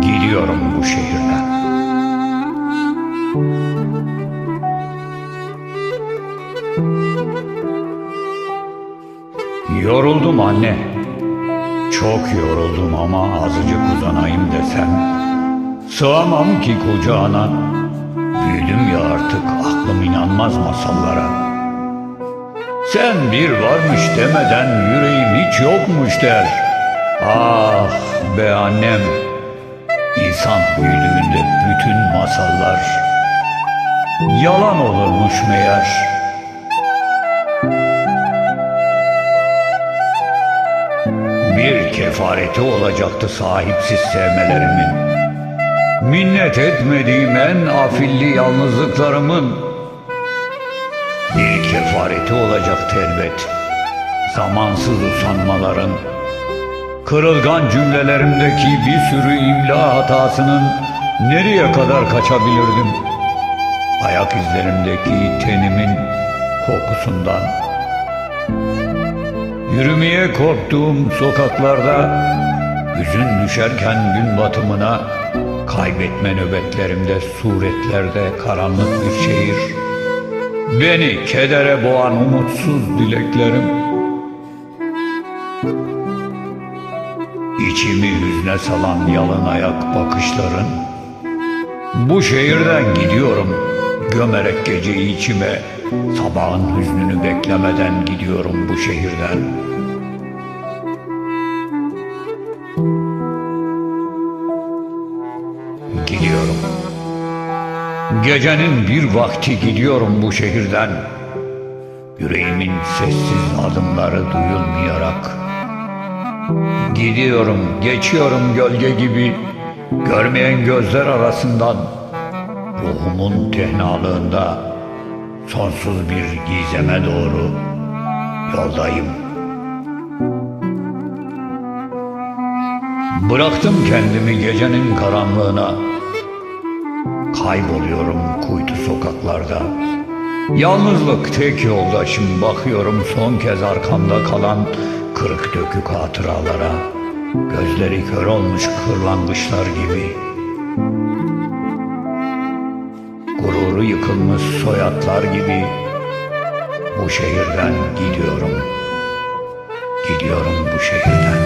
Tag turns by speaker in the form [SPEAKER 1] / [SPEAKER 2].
[SPEAKER 1] Gidiyorum bu şehirden. Yoruldum anne. Çok yoruldum ama azıcık uzanayım desem. Sığamam ki kucağına. Büyüdüm ya artık aklım inanmaz masallara. Sen bir varmış demeden yüreğim hiç yokmuş der. Ah be annem. İnsan büyüdüğünde bütün masallar yalan olurmuş meğer. Bir kefareti olacaktı sahipsiz sevmelerimin. Minnet etmediğim en afilli yalnızlıklarımın bir kefareti olacaktı elbet. Zamansız usanmaların, kırılgan cümlelerimdeki bir sürü imla hatasının nereye kadar kaçabilirdim? Ayak izlerimdeki tenimin kokusundan. Yürümeye korktuğum sokaklarda Hüzün düşerken gün batımına Kaybetme nöbetlerimde suretlerde karanlık bir şehir Beni kedere boğan umutsuz dileklerim. İçimi hüzne salan yalın ayak bakışların. Bu şehirden gidiyorum. Gömerek geceyi içime Sabahın hüznünü beklemeden gidiyorum bu şehirden. Gidiyorum Gecenin bir vakti gidiyorum bu şehirden. Yüreğimin sessiz adımları duyulmayarak. Gidiyorum, geçiyorum gölge gibi Görmeyen gözler arasından. Ruhumun tehnalığında Sonsuz bir gizeme doğru Yoldayım. Bıraktım kendimi gecenin karanlığına Kayboluyorum kuytu sokaklarda. Yalnızlık tek yoldaşım bakıyorum son kez arkamda kalan kırık dökük hatıralara. Gözleri kör olmuş kırlangıçlar gibi. Gururu yıkılmış soyatlar gibi. Bu şehirden gidiyorum. Gidiyorum bu şehirden